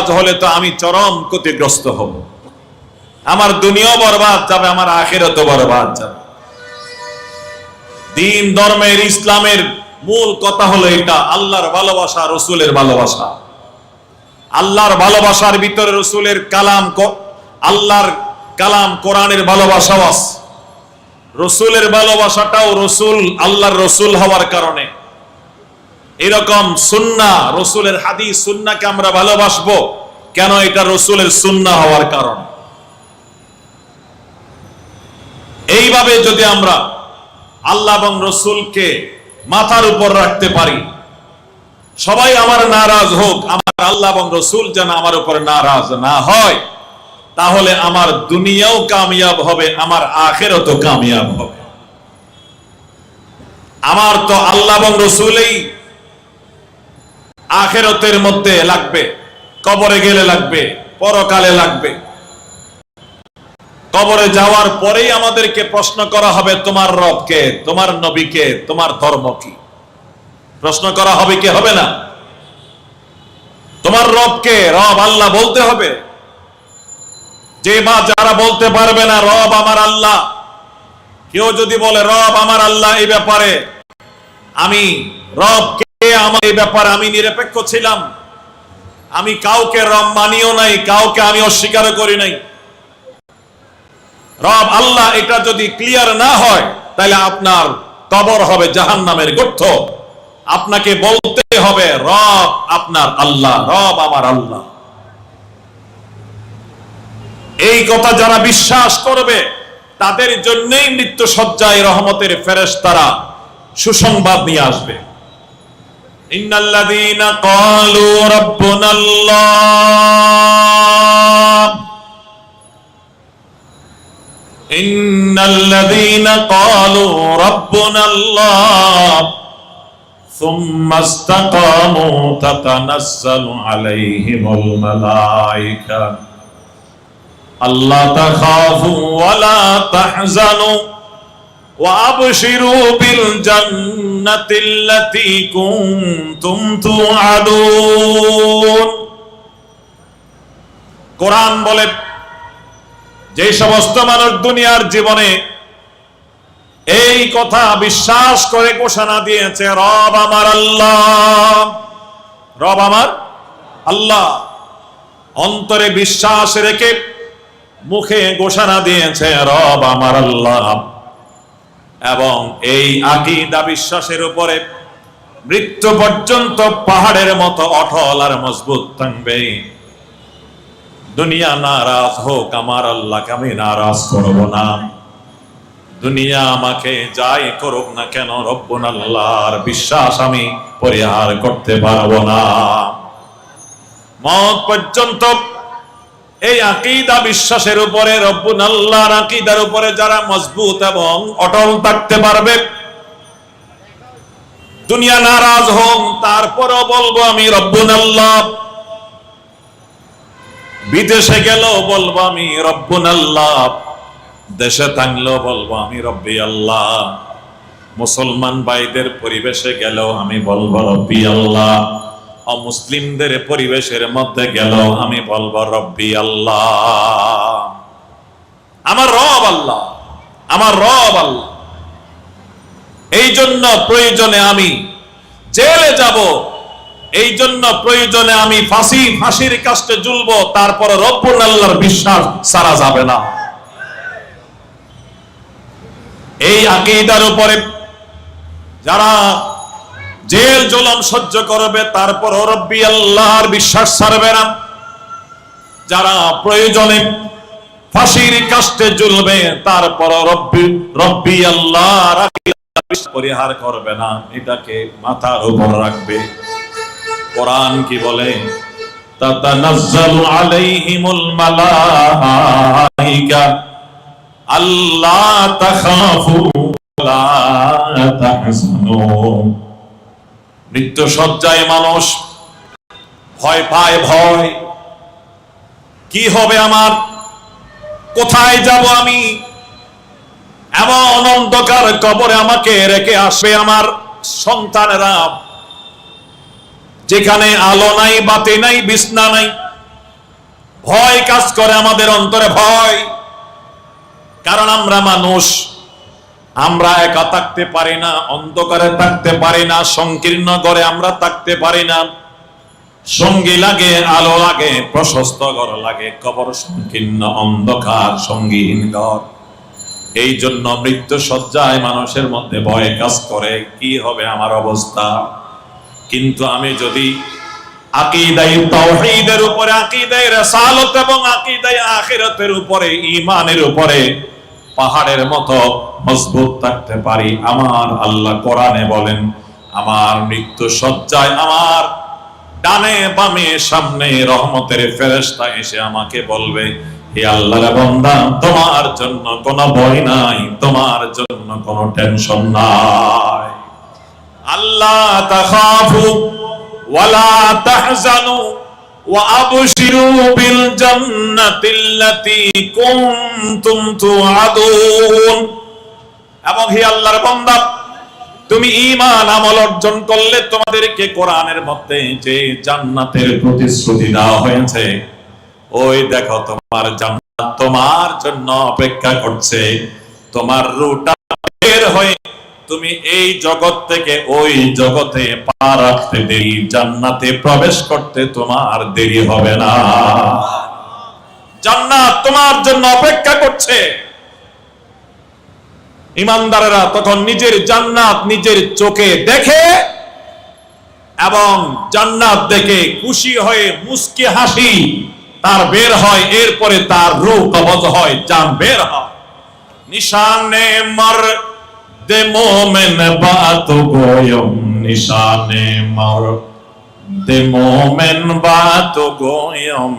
নারাজ হলে তো আমি চরম ক্ষতিগ্রস্ত হব। আমার দুনিয়াও বরবাদ যাবে, আমার আখেরাতও বরবাদ যাবে। দিন, ধর্মের, ইসলামের মূল কথা হলো এটা, আল্লাহর ভালোবাসা, রসুলের ভালোবাসা। আল্লাহর ভালোবাসার ভিতরে রসুলের কালাম আল্লাহর কালাম কোরআনের ভালোবাসাও রসুলের ভালোবাসাটাও রসুল, আল্লাহর রসুল হওয়ার কারণে। এরকম সুন্না, রসুলের হাদিস, সুন্নাকে আমরা ভালোবাসবো। কেন এটা রসুলের সুন্না হওয়ার কারণ? এইভাবে যদি আমরা আল্লাহ এবং রসুলকে মাথার উপর রাখতে পারি, সবাই আমার নারাজ হোক, আমার আল্লাহ এবং রসুল যেন আমার উপর নারাজ না হয়, তাহলে আমার দুনিয়াও কামিয়াব হবে, আমার আখেরও তো কামিয়াব হবে। আমার তো আল্লাহ এবং রসুলেই আখেরতের মধ্যে লাগবে। কবরে গেলে লাগবে, পরকালে লাগবে। কবরে যাওয়ার পরেই আমাদেরকে প্রশ্ন করা হবে, তোমার রবকে তোমার নবীকে তোমার ধর্ম কি? প্রশ্ন করা হবে কি হবে না? তোমার রবকে রব আল্লাহ বলতে হবে? যে মা যারা বলতে পারবে না, রব আমার আল্লাহ। কেউ যদি বলে, রব আমার আল্লাহ এই ব্যাপারে, আমি রব কে আমার এই ব্যাপারে আমি নিরপেক্ষ ছিলাম। আমি কাউকে রব মানিও নাই, কাউকে আমি অস্বীকার করি নাই। রব আল্লাহ এটা যদি ক্লিয়ার না হয়, তাহলে আপনার কবর হবে জাহান নামের গর্থ আপনাকে বলতে হবে, রব আপনার আল্লাহ, রব আমার আল্লাহ। এই কথা যারা বিশ্বাস করবে, তাদের জন্যই মৃত্যু সজ্জায় রহমতের ফেরেশ তারা সুসংবাদ নিয়ে আসবে। ان الذين قالوا ربنا الله ان الذين قالوا ربنا الله ثم استقاموا تتنزل عليهم الملائكه الله تخافوا ولا تحزنوا وأبشروا بالجنة التي كنتم توعدون কোরআন বলে যে সমস্ত মানুষ দুনিয়ার জীবনে এই কথা বিশ্বাস করে ঘোষণা দিয়েছে রব আমার আল্লাহ রব আমার আল্লাহ অন্তরে বিশ্বাস রেখে মুখে ঘোষণা দিয়েছে রব আমার আল্লাহ এবং এই আকিদা বিশ্বাসের উপরে মৃত্যু পর্যন্ত পাহাড়ের মতো অটল আর মজবুত থাকবে। দুনিয়া নারাজ হোক, আমার আল্লাহকে আমি নারাজ করব না। দুনিয়া আমাকে যাই করুক না কেন, রব্বুন আল্লাহর বিশ্বাস আমি পরিহার করতে পারব না। মত পর্যন্ত এই আকিদা বিশ্বাসের উপরে রব্বুন আল্লাহর আকিদার উপরে যারা মজবুত এবং অটল থাকতে পারবে, দুনিয়া নারাজ হোক, তারপরও বলব আমি রব্বুন আল্লাহ। বিদেশে গেল বলব আমি রব্বুন আল্লাহ। দেশে থাকলেও বলব আমি রব্বি আল্লাহ। মুসলমান ভাইদের পরিবেশে গেল আমি বলব রব্বি আল্লাহ। অমুসলিমদের পরিবেশের মধ্যে গেল। আমি বলব, রব্বি আল্লাহ। আমার রব আল্লাহ, আমার রব আল্লাহ। এই জন্য প্রয়োজনে আমি জেলে যাব। এই জন্য প্রয়োজনে আমি ফাঁসি, ফাঁসির কাছে ঝুলবো। তারপরে রব্বুল আল্লাহর বিশ্বাস সারা যাবে না। এই আকিদার উপরে যারা জেল জলম সহ্য করবে তারপর রব্বি আল্লাহর বিশ্বাস ছাড়বে না। যারা প্রয়োজনে ফাঁসির কাষ্টে ঝুলবে তারপর রব্বি রব্বি আল্লাহর পরিহার করবে না। এটাকে মাথার উপর রাখবে। কোরআন কি বলে? তাতানাজ্জালু আলাইহিমুল মালাইকা আল্লাহ তাখাফু ওয়ালা তাহজানু মৃত্যু সজ্জায় মানুষ। ভয় পায়, ভয়। কি হবে আমার? কোথায় যাব আমি? এমন অন্ধকার কবরে আমাকে রেখে আসবে আমার সন্তানেরা। যেখানে আলো নাই, বাতি নাই, বিছনা নাই। ভয় কাজ করে আমাদের অন্তরে, ভয়। কারণ আমরা মানুষ। আমরা একা থাকতে পারি না, অন্ধকারে থাকতে পারি না, সংকীর্ণ ঘরে আমরা থাকতে পারি না। সঙ্গী লাগে, আলো লাগে, প্রশস্ত ঘর লাগে, কবর সংকীর্ণ, অন্ধকার সঙ্গীহীন ঘর। এই জন্য মৃত্যু সজ্জায় মানুষের মধ্যে ভয় কাজ করে, কি হবে আমার অবস্থা? কিন্তু আমি যদি আকিদাই উপরে আকিদাই রাসালত এবং আকিদাই আখিরাতের উপরে, ঈমানের উপরে পাহাড়ের মতো মজবুত থাকতে পারি। আমার আল্লাহ কোরআনে বলেন, আমার মৃত্যু সজ্জায় আমার ডানে বামে সামনে রহমতের ফেরেশতা এসে আমাকে বলবে, হে আল্লাহর বান্দা, তোমার জন্য কোনো ভয় নাই, তোমার জন্য কোনো টেনশন নাই। আল্লাহ তাখাফু ওয়ালা তাহজানু وأبشروا بالجنة التي كنتم توعدون এবং হে আল্লাহর বান্দা তুমি ঈমান আমল অর্জন করলে তোমাদেরকে কোরআনের মধ্যে যে জান্নাতের প্রতিশ্রুতি দেওয়া হয়েছে ওই দেখো তোমার জান্নাত তোমার জন্য অপেক্ষা করছে তোমার রুটা বের হয়ে তুমি এই জগৎ থেকে ওই জগতে পা রাখতে দেরি, জান্নাতে প্রবেশ করতে তোমার দেরি হবে না। জান্নাত তোমার জন্য অপেক্ষা করছে। ইমানদারেরা তখন নিজের জান্নাত নিজের চোখে দেখে এবং জান্নাত দেখে খুশি হয়ে মুস্কি হাসি, তার বের হয়, এরপরে তার রূপ কবজ হয়, জান বের হয়। নিশানে মর দে মোমেন বাত গোয়ম নিশানে মর। দে মোমেন বাত গোয়ম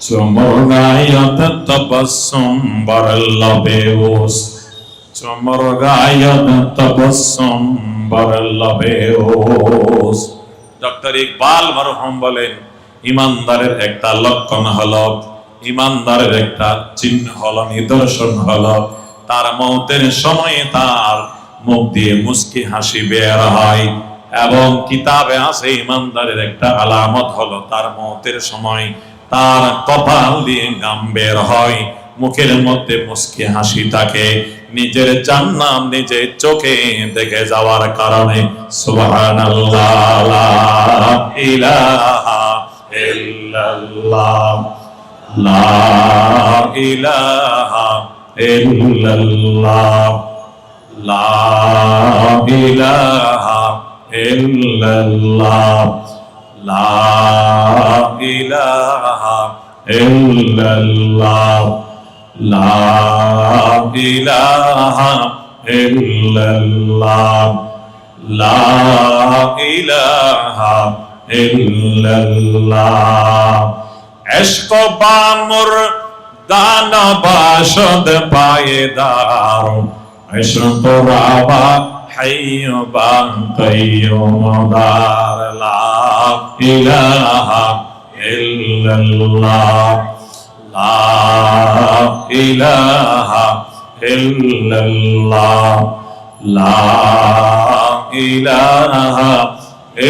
চমরগায়ত তবসম বরলবে ওস। চমরগায়ত তবসম বরলবে ওস। ডক্টর ইকবাল মরহম বলেন, ইমানদারের একটা লক্ষণ হলো, ইমানদারের একটা চিহ্ন হলো, নিদর্শন হলো। তার মৌতের সময়ে তার মুখ দিয়ে মুস্কি হাসি বের হয় এবং কিতাবে আছে ইমানদারের একটা আলামত হলো, তার মৌতের সময় তার কপাল দিয়ে গাম বের হয়, মুখের মধ্যে মুস্কি হাসি থাকে, নিজের জান্নাত নিজে চোখে দেখে যাওয়ার কারণে সুবহানাল্লাহ, ইলাহা ইল্লাল্লাহ ইল্লাল্লাহ ইল্লাল্লাহ ইল্লাল্লাহ ইল্লাল্লাহ লা ইলাহা দানবাসদ পায়েদার আশরতরাবা হাইয়ু বান কাইয়ুম দার লা ইলাহা ইল্লাল্লাহ। লা ইলাহা ইল্লাল্লাহ। লা ইলাহা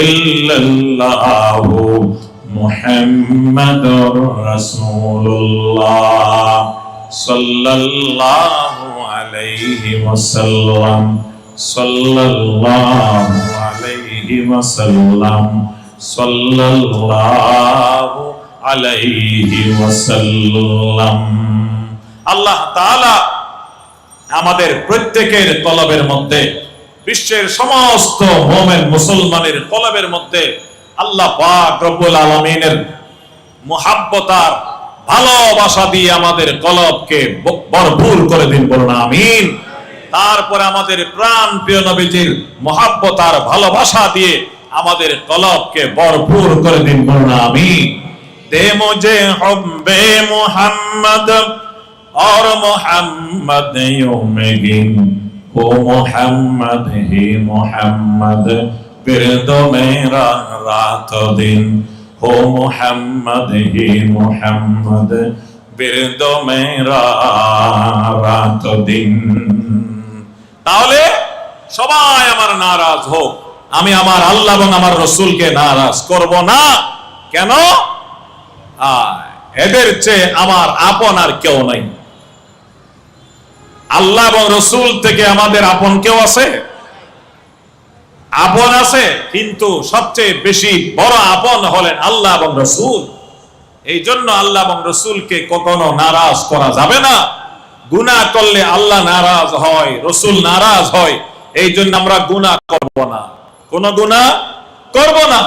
ইল্লাল্লাহু। لا إله إلا الله محمد رسول الله صلى الله عليه وسلم صلى الله عليه وسلم صلى الله عليه وسلم আল্লাহ তাআলা আমাদের প্রত্যেকের কলবের মধ্যে বিশ্বের সমস্ত মোমেন মুসলমানের কলবের মধ্যে আল্লাহ পাক রব্বুল আলামিনের মুহাব্বতার ভালোবাসা দিয়ে আমাদের কলবকে ব- ভরপুর করে দিন বলুন আমিন তারপরে আমাদের প্রাণ প্রিয় নবীজির মহাব্বত আর ভালোবাসা দিয়ে আমাদের কলবকে ভরপুর করে দিন বলুন আমিন দে মুঝে হব্বে মুহাম্মদ और मोहम्मद योमगिन हो मोहम्मद ही मोहम्मद برد میرا رات و دن ہو محمد ہی محمد برد میرا رات و دن তাহলে সবাই আমার নারাজ হোক। আমি আমার আল্লাহ এবং আমার রসুলকে নারাজ করব না। কেন? এদের চেয়ে আমার আপন আর কেউ নাই। আল্লাহ এবং রসুল থেকে আমাদের আপন কেউ আছে? আপন আছে কিন্তু সবচেয়ে বেশি বড় আপন হলেন আল্লাহ এবং রসুল এই জন্য আল্লাহ এবং রসুলকে কখনো নারাজ করা যাবে না গুনাহ করলে আল্লাহ নারাজ হয় রসুল নারাজ হয় এই জন্য আমরা গুনাহ করব না কোন গুনাহ করব না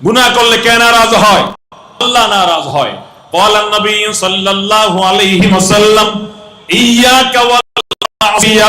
গুনাহ করলে কে নারাজ হয় আল্লাহ নারাজ হয় قال النبي صلى الله عليه وسلم إياك والمعصية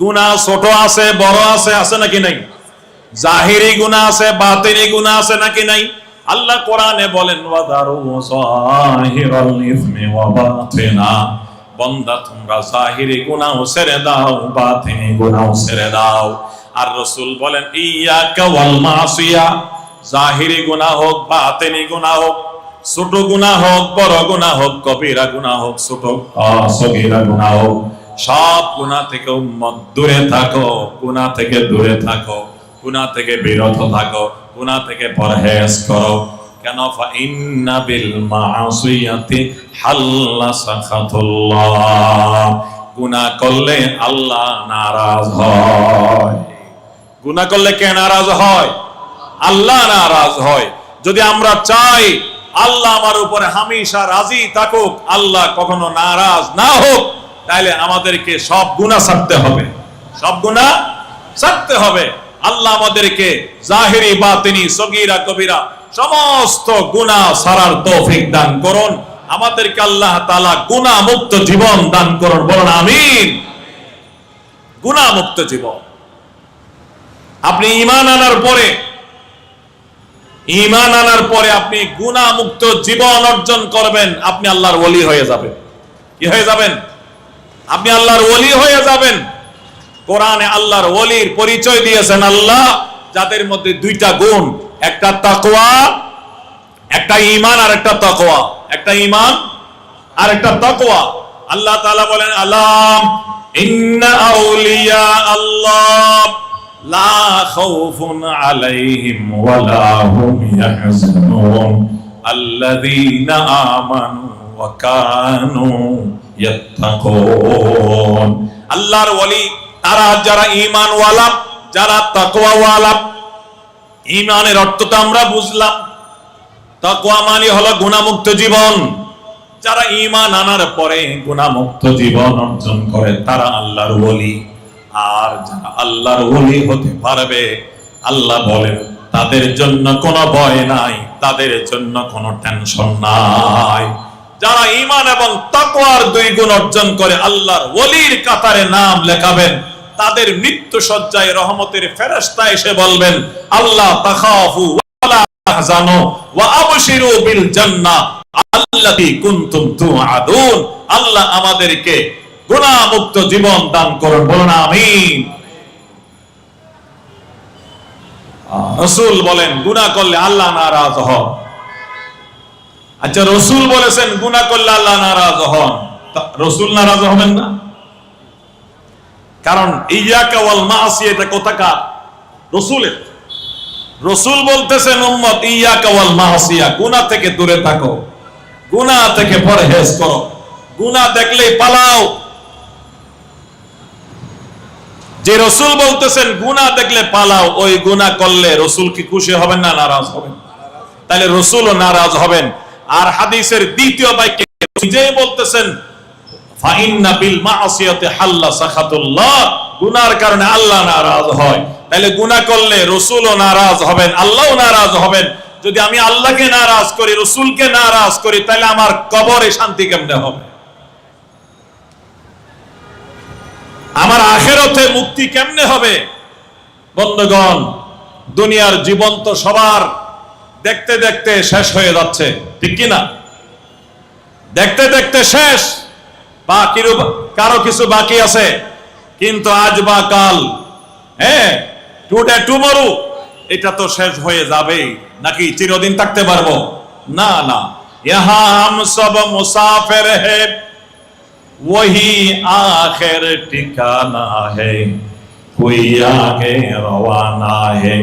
গুণা ছোট আছে, বড় আছে আছে নাকি নাই? জাহিরি গুণা আছে, বাতিনি গুণা আছে নাকি নাই? আল্লাহ কোরআনে বলেন বন্দা, তোমরা জাহিরি গুনাহ ছেড়ে দাও, বাতিনি গুনাহ ছেড়ে দাও। আর রাসূল বলেন, ইয়াকা ওয়াল মাসিয়া। জাহিরি গুনাহ হোক, বাতিনি গুনাহ হোক, ছোট গুনাহ হোক, বড় গুনাহ হোক, কবিরা গুনাহ হোক, ছোট সগীরা গুনাহ হোক সব গুনাহ থেকে দূরে থাকো গুনাহ থেকে দূরে থাকো গুনাহ থেকে বিরত থাকো গুনাহ থেকে পরহেজ করো। কেন? ফা ইন্না বিল মাসিয়াতি হাল্লা সাখাতুল্লাহ। গুনাহ করলে আল্লাহ নারাজ হয়। করলে কে নারাজ হয়? আল্লাহ নারাজ হয়। যদি আমরা চাই আল্লাহ আমার উপরে হামেশা রাজি থাকুক, আল্লাহ কখনো নারাজ না হোক তাহলে আমাদেরকে সব গুণা ছাড়তে হবে। সব গুণা ছাড়তে হবে। আল্লাহ আমাদেরকে জাহিরি, বাতিনি, সগীরা, কবিরা সমস্ত গুণা সারার তৌফিক দান করুন। আমাদেরকে আল্লাহ তাআলা গুণা মুক্ত জীবন দান করুন। বলুন, আমিন। গুণা মুক্ত জীবন। আপনি ঈমান আনার পরে, ঈমান আনার পরে আপনি গুণা মুক্ত জীবন অর্জন করবেন, আপনি আল্লাহর ওলি হয়ে যাবেন। কি হয়ে যাবেন? আপনি আল্লাহর ওলি হয়ে যাবেন। কোরআনে আল্লাহর ওলির পরিচয় দিয়েছেন আল্লাহ, যাদের মধ্যে দুইটা গুণ, একটা তাকওয়া, একটা ঈমান আর একটা তাকওয়া। একটা ঈমান আর একটা তাকওয়া। আল্লাহ তাআলা বলেন, আলাম ইন্না আউলিয়া আল্লাহ লা খাউফুন আলাইহিম ওয়ালা হুম আল্লাযীনা আমানু ওয়া কানু ইয়াত্তাকুন। আল্লাহর ওলি, তারা যারা ঈমানওয়ালা, যারা তাকওয়াওয়ালা, ঈমানের অর্থ তো আমরা বুঝলাম। তাকওয়া মানে হলো গুণামুক্ত জীবন। যারা ঈমান আনার পরে গুণামুক্ত জীবন অর্জন করে, তারা আল্লাহর ওলি। আর যারা আল্লাহর ওলি হতে পারবে, আল্লাহ বলেন, তাদের জন্য কোনো ভয় নাই, তাদের জন্য কোনো টেনশন নাই। যারা ঈমান এবং তাকওয়ার দুই গুণ অর্জন করে, আল্লাহর ওলির কাতারে নাম লেখাবেন, তাদের মৃত্যু সজ্জায় রহমতের ফেরেশতা এসে বলবেন, আল্লাহ তাখাফু আল্লাহ আমাদেরকে জীবন দান বলুন করলে আল্লাহ নারাজ হন। আচ্ছা রসুল বলেছেন গুনাহ করলে আল্লাহ নারাজ হন। রসুল নারাজ হবেন না? কারণ, ইয়াকা ওয়াল মাসি এটা কোথাকার? রসুলের। রসুল বলতেছেন, উম্মত, ইয়াকা ওয়াল মাসিয়া গুনাহ থেকে দূরে থাকো। গুনাহ থেকে পরহেজ করো। গুনাহ দেখলেই পালাও। যে রসুল বলতেছেন গুনাহ দেখলে পালাও, ওই গুনাহ করলে রসুল কি খুশি হবেন না নারাজ হবেন? তাহলে রসুলও নারাজ হবেন। আর হাদিসের দ্বিতীয় বাক্যে নিজেই বলতেছেন, ফাইন্না বিল হাল্লা সাখাতুল্লাহ। গুনার কারণে আল্লাহ হয়। তাহলে গুনাহ করলে রসুলও হবেন, আল্লাহও হবেন। যদি আমি আল্লাহকে করি করি তাহলে আমার কবরে শান্তি কেমনে হবে? আমার আখেরতে মুক্তি কেমনে হবে? বন্ধুগণ, দুনিয়ার জীবন তো সবার দেখতে দেখতে শেষ হয়ে যাচ্ছে। ঠিক কিনা? দেখতে দেখতে শেষ। বাকির কারও কিছু বাকি আছে। কিন্তু আজ বা কাল হ্যাঁ টুডে টুমরু এটা তো শেষ হয়ে যাবে নাকি চিরদিন থাকতে পারব? না না। ইহা হাম সব মুসাফির হে, ওহি আখের ঠিকানা হে, কোই আগে রওয়ানা হে।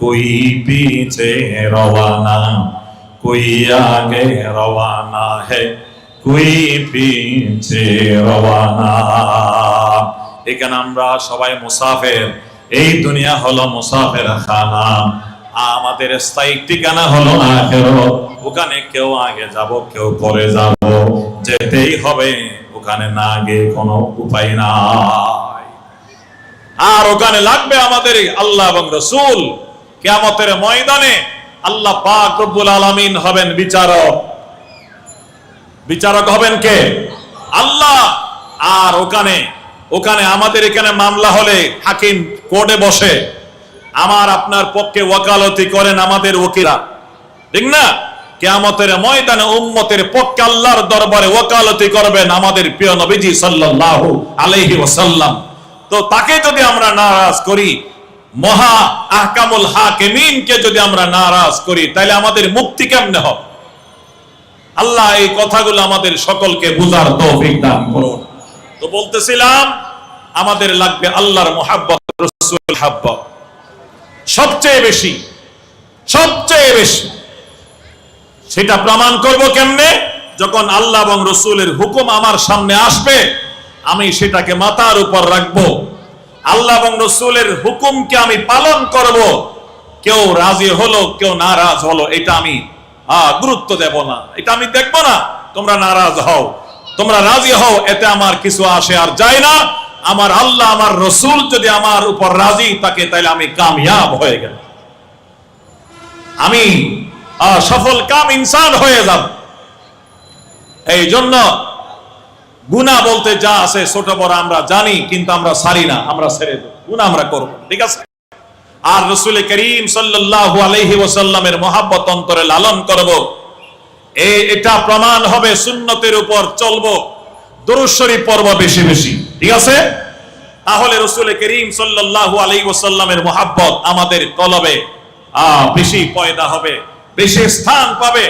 কই পিছে রওয়ানা? কই আগে রওয়ানা? হে, কই পিছে রওয়ানা? এখানে আমরা সবাই মুসাফের। এই দুনিয়া হলো মুসাফের খানা। আমাদের স্থায়ী ঠিকানা হলো আখেরো ওখানে কেউ আগে যাব, কেউ পরে যাব। যেতেই হবে, ওখানে না গিয়ে কোনো উপায় নাই। আর ওখানে লাগবে আমাদের আল্লাহ এবং রসুল। কেয়ামতের ময়দানে আল্লাহ পাক রব্বুল আলামিন হবেন বিচারক। বিচারক হবেন কে? আল্লাহ। আর ওখানে ওখানে আমাদের এখানে মামলা হলে হাকিম কোর্টে বসে আমার আপনার পক্ষে ওয়াকালতি করেন আমাদের ওকিরা ঠিক না? কেয়ামতের ময়দানে উম্মতের পক্ষে আল্লাহর দরবারে ওয়াকালতি করবেন আমাদের প্রিয় নবীজি সাল্লাল্লাহু আলাইহি ওয়াসাল্লাম। তো তাকে যদি আমরা নারাজ করি মহা আহকামুল হাকিমিনকে যদি আমরা নারাজ করি, তাহলে আমাদের মুক্তি কেমনে হবে? আল্লাহ এই কথাগুলো আমাদের সকলকে বুঝার তৌফিক দান করুন। তো বলতেছিলাম, আমাদের লাগবে আল্লাহর মোহাব্বত রসুল হাব্বত। সবচেয়ে বেশি সবচেয়ে বেশি। সেটা প্রমাণ করব কেমনে? যখন আল্লাহ এবং রসুলের হুকুম আমার সামনে আসবে, আমি সেটাকে মাথার উপর রাখব। আল্লাহ এবং রসুলের হুকুমকে আমি পালন করব। কেউ রাজি হলো, কেউ নারাজ হলো, এটা আমি গুরুত্ব দেব না। এটা আমি দেখব না, তোমরা নারাজ হও। তোমরা রাজি হও, এতে আমার কিছু আসে আর যায় না। আমার আল্লাহ, আমার রসুল যদি আমার উপর রাজি থাকে তাহলে আমি কামিয়াব হয়ে গেল আমি সফল, কাম ইনসান হয়ে যাব। এই জন্য গুণা বলতে যা আছে ছোট বড় আমরা জানি, কিন্তু আমরা সারি না, আমরা ছেড়ে দেব। গুণা আমরা করব ঠিক আছে? আর রসুল করিম সাল্লাল্লাহু আলাইহি ওয়াসাল্লামের মহাব্বত অন্তরে লালন করব। এটা প্রমাণ হবে সুন্নতের উপর চলবো। দরুশ্বরী পর্ব বেশি বেশি, ঠিক আছে? তাহলে রসুল করিম সাল্লাল্লাহু আলাইহি ওয়াসাল্লামের মহাব্বত আমাদের কলবে বেশি পয়দা হবে, বেশি স্থান পাবে।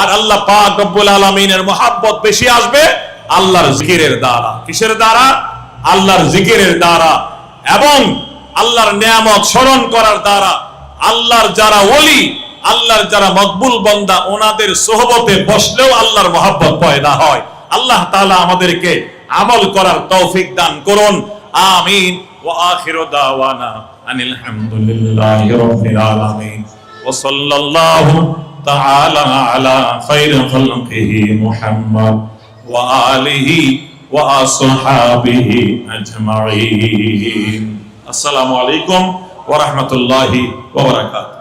আর আল্লাহ পাক রব্বুল আলামিনের মহাব্বত বেশি আসবে আল্লাহর জিকিরের দ্বারা। কিসের দ্বারা? আল্লাহর জিকিরের দ্বারা। এবং আল্লাহর নিয়ামত স্মরণ করার দ্বারা। আল্লাহর যারা ওলি, আল্লাহর যারা মকবুল বন্দা, ওনাদের সোহবতে বসলেও আল্লাহর মহাব্বত পয়দা হয়। আল্লাহ তাআলা আমাদেরকে আমল করার তৌফিক দান করুন। আমিন। ওয়া আখিরু দাওয়ানা আনিল হামদুলিল্লাহি রাব্বিল আলামিন। ওয়া সাল্লাল্লাহু তাআলা আলা খাইরি খালকিহি মুহাম্মদ। ওয়া وأصحابه ওয়া السلام عليكم ورحمة আলাইকুম وبركاته